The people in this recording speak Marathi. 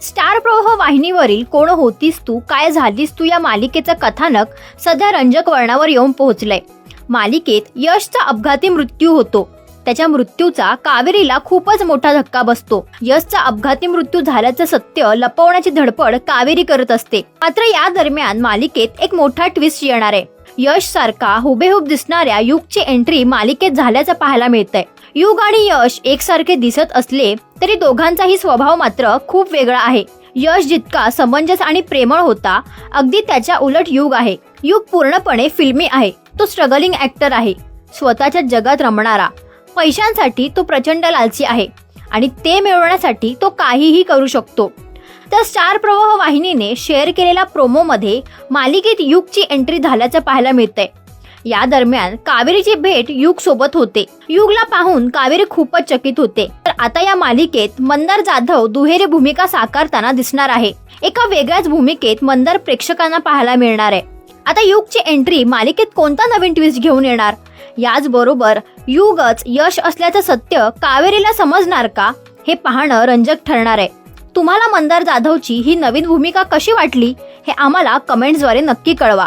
स्टार प्रवाह वाहिनीवरील कोण होतीस तू काय झालीस तू या मालिकेचं कथानक सध्या रंजक वर्णावर येऊन पोहोचलंय. मालिकेत यशचा अपघाती मृत्यू होतो. त्याच्या मृत्यूचा कावेरीला खूपच मोठा धक्का बसतो. यशचा अपघाती मृत्यू झाल्याचं सत्य लपवण्याची धडपड कावेरी करत असते. मात्र या दरम्यान मालिकेत एक मोठा ट्विस्ट येणार आहे. यश सारखा हुबेहूब दिसणाऱ्या युगची एंट्री मालिकेत झाल्याचं पाहायला मिळतंय. युग आणि यश एकसारखे दिसत असले तरी दोघांचाही स्वभाव मात्र खूप वेगळा आहे. यश जितका समंजस आणि प्रेमळ होता अगदी त्याच्या उलट युग आहे. युग पूर्णपणे फिल्मी आहे. तो स्ट्रगलिंग ऍक्टर आहे. स्वतःच्या जगात रमणारा. पैशांसाठी तो प्रचंड लालची आहे. आणि ते मिळवण्यासाठी तो काहीही करू शकतो. तर स्टार प्रवाह वाहिनीने शेअर केलेल्या प्रोमोमध्ये मालिकेत युगची एंट्री झाल्याचं पाहायला मिळतंय. या दरम्यान कावेरीची भेट युग सोबत होते. युगला पाहून कावेरी खूपच चकित होते. आता या मालिकेत मंदार जाधव दुहेरी भूमिका साकारताना दिसणार आहे. एका वेगळ्याच भूमिकेत मंदार प्रेक्षकांना पाहायला मिळणार आहे. आता युगची एंट्री मालिकेत कोणता नवीन ट्विस्ट घेऊन येणार? याचबरोबर युगच यश असल्याचं सत्य कावेरीला समजणार का? हे पाहणं रंजक ठरणार आहे. तुम्हाला मंदार जाधवची ही नवीन भूमिका कशी वाटली? हे आम्हाला कमेंट्सद्वारे नक्की कळवा.